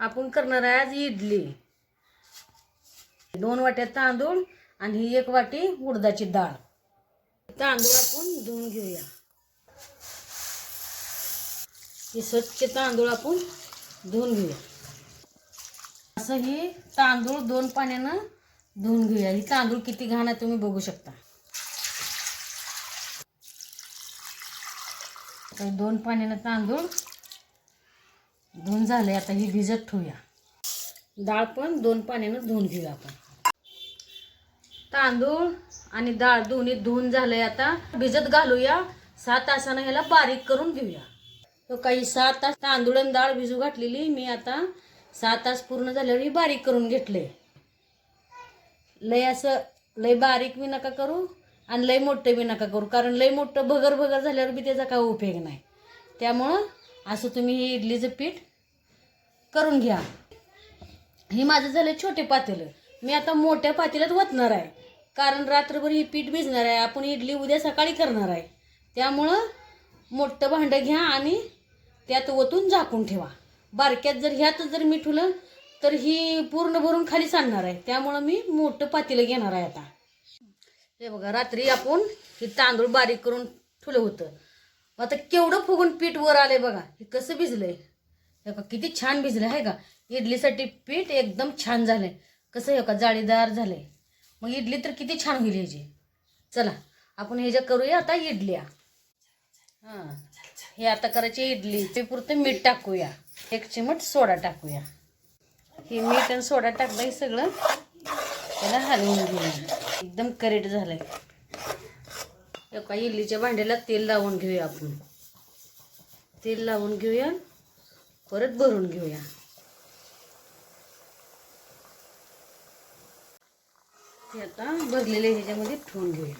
आपण करणार आहे आज इडली. दोन वाट्या तांदूळ आणि ही एक वाटी उडदाची डाळ. तांदूळ आपण धुवून घेऊया. हे स्वच्छ तांदूळ आपण धुवून घेऊया. असं ही तांदूळ दोन पाण्यानं धुवून घेऊया. ही तांदूळ किती घाण आहे तुम्ही बघू शकता. दोन पाण्यानं तांदूळ धुवून झाले आता ही भिजत ठेवूया. डाळ पण दोन पाण्यानं धुवून घेऊया आपण. तांदूळ आणि डाळ दोन्ही धुवून झालंय आता. भिजत घालूया सहा तासानं ह्याला बारीक करून घेऊया. तो काही सहा तास तांदूळ आणि डाळ भिजू घातलेली मी आता सहा तास पूर्ण झाल्यावर ही बारीक करून घेतले. लय असं लय बारीक बी नका करू आणि लय मोठं बी नका करू कारण लय मोठं भगर भगर झाल्यावर बी त्याचा काय उपयोग नाही. त्यामुळं असं तुम्ही हे इडलीचं पीठ करून घ्या. हे माझं झालं छोटे पातेलं. मी आता मोठ्या पातेल्यात वतणार आहे. कारण रात्रभर ही पीठ भिजणार आहे. आपण इडली उद्या सकाळी करणार आहे. त्यामुळं मोठं भांडं घ्या आणि त्यात ओतून झाकून ठेवा. बारक्यात जर ह्यात जर मी ठेवलं तर ही पूर्ण भरून खाली सांडणार आहे. त्यामुळं मी मोठं पातेलं घेणार आहे आता. हे बघा रात्री आपण हे तांदूळ बारीक करून ठुलं होतं. आता केवढं फुगून पीठ वर आलंय बघा. हे कसं भिजलंय? हे का किती छान भिजलं आहे का? इडलीसाठी पीठ एकदम छान झालंय. कसं हे का जाळीदार झालंय. मग इडली तर किती छान होईल ह्याची. चला आपण ह्याच्या करूया आता इडल्या. हां हे आता करायची इडली. ते पुरतं मीठ टाकूया. एक चिमट सोडा टाकूया. हे मीठ आणि सोडा टाकलं हे सगळं त्याला हलवून घेऊया. एकदम करेक्ट झालंय. एका इडलीच्या भांड्याला तेल लावून घेऊया आपण. तेल लावून घेऊया. परत भरून घेऊया. हे आता भरलेले ह्याच्यामध्ये ठेवून घेऊया.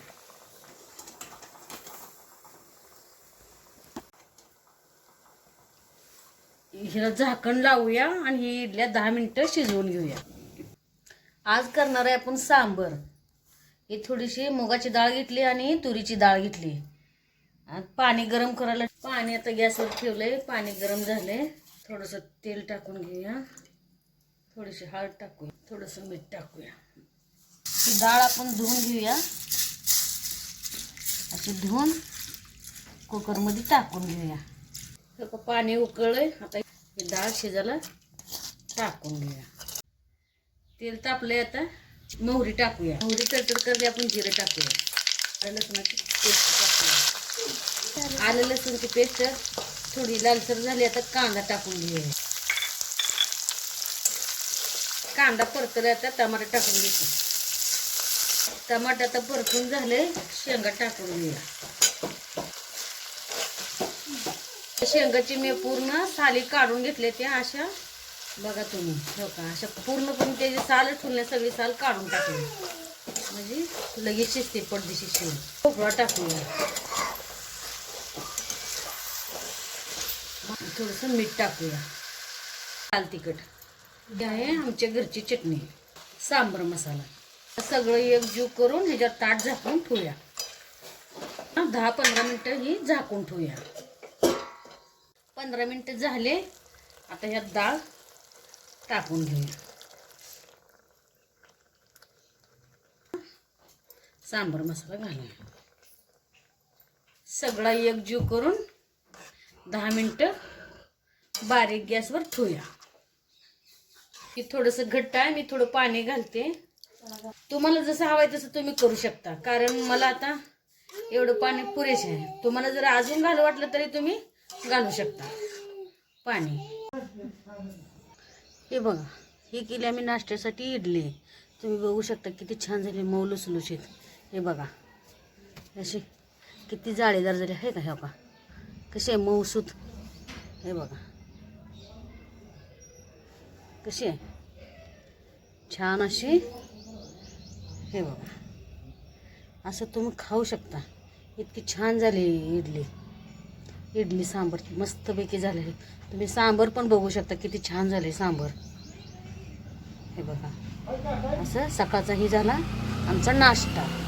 हिला झाकण लावूया आणि ही इडल्या दहा मिनिटं शिजवून घेऊया. आज करणार आहे आपण सांबर. ही थोडीशी मुगाची डाळ घेतली आणि तुरीची डाळ घेतली. पाणी गरम करायला पाणी आता गॅसवर ठेवलंय. पाणी गरम झालंय. थोडंसं तेल टाकून घेऊया. थोडीशी हळद टाकूया. थोडंसं मीठ टाकूया. ही डाळ आपण धुवून घेऊया. अशी धुवून कुकरमध्ये टाकून घेऊया. हे पाणी उकळलं आता ही डाळ शिजायला टाकून घेऊया. तेल तापलंय आता. मोहरी टाकूया. मोहरी तडतड करली आपण जिरं टाकूया. लसणाची पेस्ट टाकूया. आलं लसूणची पेस्ट. थोडी लालसर झाली आता कांदा टाकून घेऊया. कांदा परतला आता टमाटर टाकून घेतो. टमाटर आता परतून झाले शेंगा टाकून घेऊया. शेंगाची मी पूर्ण साली काढून घेतले त्या अशा बघा तुम्ही हो का? अशा पूर्णपणे त्याची साल ठुलण्या सगळी साल काढून टाकली म्हणजे लगेच शिजते पडदेशी शिव खोबरा टाकूया थोडंसं मीठ टाकूया. लाल तिखट. ही आहे आमच्या घरची चटणी. सांबर मसाला. सगळं एकजीव करून ह्याच्यात ताट झाकून ठेवूया. दहा पंधरा मिनटं ही झाकून ठेवूया. पंधरा मिनटं झाले आता ह्यात डाळ टाकून घेऊया. सांबर मसाला घालूया. सगळा एकजीव करून दहा मिनटं बारीक गॅसवर ठेवूया की थोडंसं घट्ट आहे मी थोडं पाणी घालते. तुम्हाला जसं हवं आहे तसं तुम्ही करू शकता. कारण मला आता एवढं पाणी पुरेसे आहे. तुम्हाला जर अजून घालू वाटलं तरी तुम्ही घालू शकता. पाणी. हे बघा हे केली आम्ही नाश्त्यासाठी इडली. तुम्ही बघू शकता किती छान झाली मऊ लुसलुशीत हे बघा. अशी किती जाळीदार झाली. आहे का ह्या का कशी आहे मऊसूत. हे बघा. कशी आहे? छान अशी. हे बघा. असं तुम्ही खाऊ शकता. इतकी छान झाली इडली. इडली सांबर. मस्तपैकी झालेली. तुम्ही सांबर पण बघू शकता किती छान झाले सांबर. हे बघा. असं सकाळचाही झाला आमचा नाश्ता.